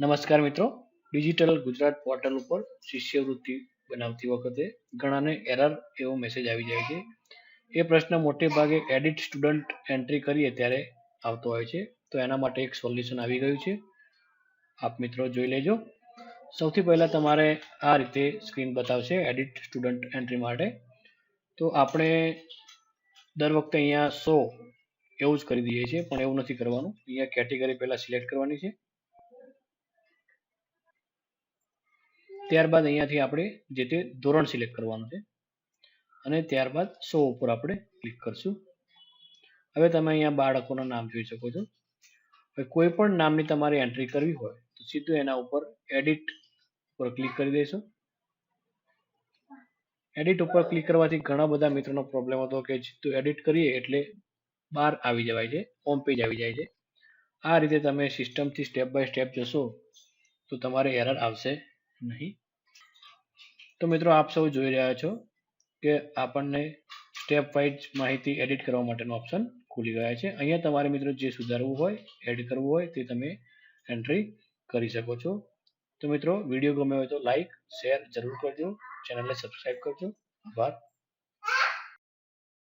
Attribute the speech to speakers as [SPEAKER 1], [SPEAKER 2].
[SPEAKER 1] નમસ્કાર મિત્રો. Digital Gujarat portal ઉપર શિષ્યવૃત્તિ બનાવતી વખતે ઘણાને એરર એવો મેસેજ આવી જાય છે. એ પ્રશ્ન મોટે ભાગે એડિટ સ્ટુડન્ટ એન્ટ્રી કરીએ ત્યારે આવતો હોય છે. તો એના માટે એક સોલ્યુશન આવી ગયું છે. આપ મિત્રો જોઈ લેજો. સૌથી પહેલાં તમારે આ રીતે સ્ક્રીન બતાવશે એડિટ સ્ટુડન્ટ એન્ટ્રી માટે. તો આપણે દર વખતે અહીંયા સો એવું જ કરી દઈએ છીએ, પણ એવું નથી કરવાનું. અહીંયા કેટેગરી પહેલાં સિલેક્ટ કરવાની છે. ત્યારબાદ અહીંયાથી આપણે જે તે ધોરણ સિલેક્ટ કરવાનું છે. અને ત્યારબાદ સો ઉપર આપણે ક્લિક કરશું. હવે તમે અહીંયા બાળકોના નામ જોઈ શકો છો. કોઈ પણ નામની તમારે એન્ટ્રી કરવી હોય, તો સીધું એના ઉપર એડિટ ઉપર ક્લિક કરી દેશો. એડિટ ઉપર ક્લિક કરવાથી ઘણા બધા મિત્રોનો પ્રોબ્લેમ હતો કે સીધું એડિટ કરીએ એટલે બહાર આવી જવાય છે હોમ પેજ આવી જાય છે. આ રીતે તમે સિસ્ટમથી સ્ટેપ બાય સ્ટેપ જશો, તો તમારે એરર આવશે. નહીં. તો મિત્રો આપ સૌ જોઈ રહ્યા છો કે આપણને સ્ટેપ વાઇઝ માહિતી એડિટ કરવા માટેનો ઓપ્શન ખુલી ગયા છે. અહીંયા તમારે મિત્રો જે સુધારવું હોય એડ કરવું હોય તે તમે એન્ટ્રી કરી શકો છો. તો મિત્રો વીડિયો ગમે હોય તો લાઇક શેર જરૂર કરજો. ચેનલને સબસ્ક્રાઈબ કરજો. આભાર.